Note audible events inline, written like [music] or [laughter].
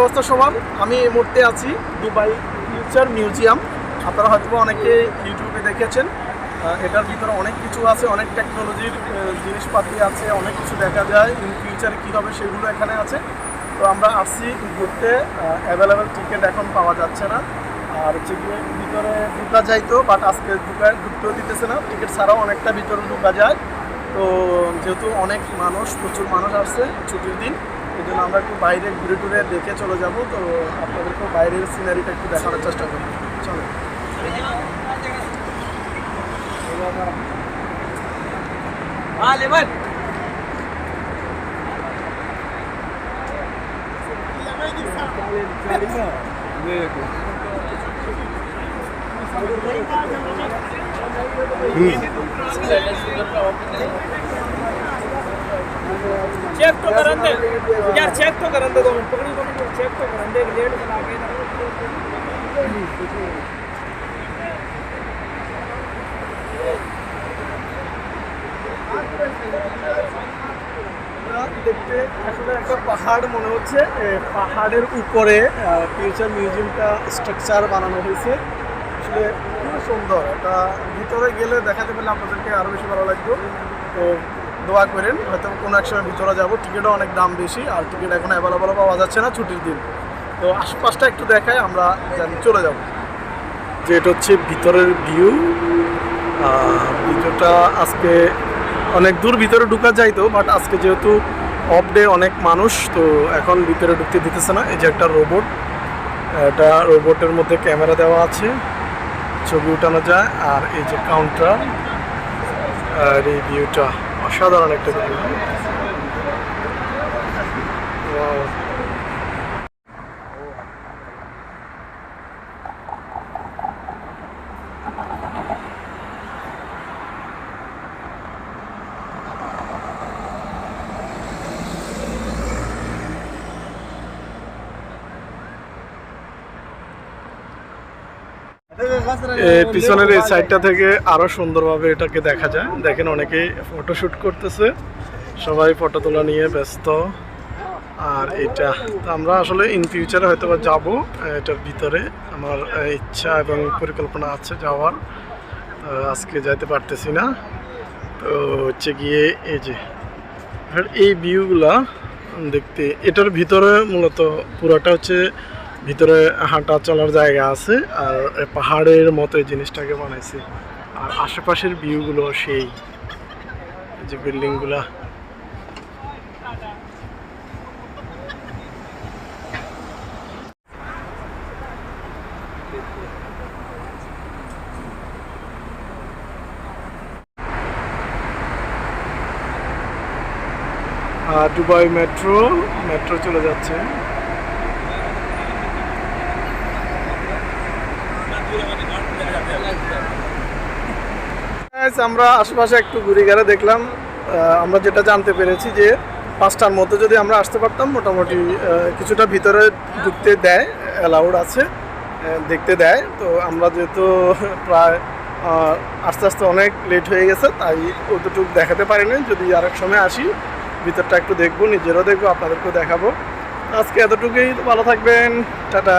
অবস্থা সবার আমি এই মুহূর্তে আছি দুবাই ফিউচার মিউজিয়াম। আপনারা হয়তো অনেকে ইউটিউবে দেখেছেন। এটার ভিতরে অনেক কিছু আছে, অনেক টেকনোলজির জিনিসপাতি আছে, অনেক কিছু দেখা যায়। ইন ফিউচারে কী হবে সেগুলো এখানে আছে। তো আমরা আসছি ঘুরতে অ্যাভেলেবেল টিকিট এখন পাওয়া যাচ্ছে না। আর গিয়ে ভিতরে ঢুকা যাইতো বাট আজকে ঢুকায় ঢুকতেও দিতেছে না। টিকিট ছাড়াও অনেকটা ভিতরে ঢুকা যায়। তো যেহেতু অনেক মানুষ, প্রচুর মানুষ আসছে ছুটির দিন এই জন্য আমরা একটু বাইরে ঘুরে টুরে দেখে চলে যাব। তো আপনাদেরকেও বাইরের সিনারিটা একটু দেখানোর চেষ্টা করি চলো। चेक तो करन दे यार चेक तो करन दे दो मिनट पकड़ी दो मिनट चेक तो करन दे लेट बना के দেখতে আসলে একটা পাহাড় মনে হচ্ছে এ, পাহাড়ের উপরে ফিউচার মিউজিয়ামটা স্ট্রাকচার বানানো হয়েছে আসলে খুব সুন্দর এটা ভিতরে গেলে দেখাতে পারলে আপনাদেরকে আরও বেশি ভালো লাগবে তো দোয়া করেন, হয়তো কোনো এক সময় ভিতরে যাব। টিকিটও অনেক দাম বেশি, আর টিকিট এখন অ্যাভেলেবল পাওয়া যাচ্ছে না ছুটির দিন। তো আশপাশটা একটু দেখায় আমরা চলে যাব। যে এটা হচ্ছে ভিতরের ভিউ ভিডিওটা আজকে অনেক দূর ভিতরে ঢুকা যাইতো বাট আজকে যেহেতু অফ ডে অনেক মানুষ, তো এখন ভিতরে ঢুকতে দিতেছে না। এই যে একটা রোবট এটা রোবটের মধ্যে ক্যামেরা দেওয়া আছে, ছবি উঠানো যায়, আর এই যে কাউন্টার আর এই ভিউটা অসাধারণ একটা পিছনের এই সাইডটা থেকে আরও সুন্দরভাবে এটাকে দেখা যায়। দেখেন অনেকেই ফটোশুট করতেছে। সবাই ফটো তোলা নিয়ে ব্যস্ত। আর এটা আমরা আসলে ইন ফিউচারে হয়তো বা যাব, এটার ভিতরে। আমার ইচ্ছা এবং পরিকল্পনা আছে যাওয়ার। আজকে যাইতে পারতেছি না। তো হচ্ছে গিয়ে এই যে এই ভিউগুলা দেখতে, এটার ভিতরে মূলত পুরোটা হচ্ছে ভিতরে হাঁটা চলার জায়গা আছে আর পাহাড়ের মতো এই জিনিসটাকে বানাইছে। আর আশেপাশের ভিউগুলো সেই যে বিল্ডিংগুলা। দুবাই মেট্রো মেট্রো চলে যাচ্ছে। আমরা আশেপাশে একটু ঘুরে গেলে দেখলাম। আমরা যেটা জানতে পেরেছি যে পাঁচটার মধ্যে যদি আমরা আসতে পারতাম, মোটামুটি কিছুটা ভিতরে ঢুকতে দেয় অ্যালাউড আছে দেখতে দেয়। তো আমরা যেহেতু [laughs] প্রায় আস্তে আস্তে অনেক লেট হয়ে গেছে, তাই অতটুকু দেখাতে পারিনি। যদি আরেক সময় আসি, ভিতরটা একটু দেখব, নিজেরও দেখব, আপনাদেরকেও দেখাবো। আজকে এতটুকুই, ভালো থাকবেন, টাটা।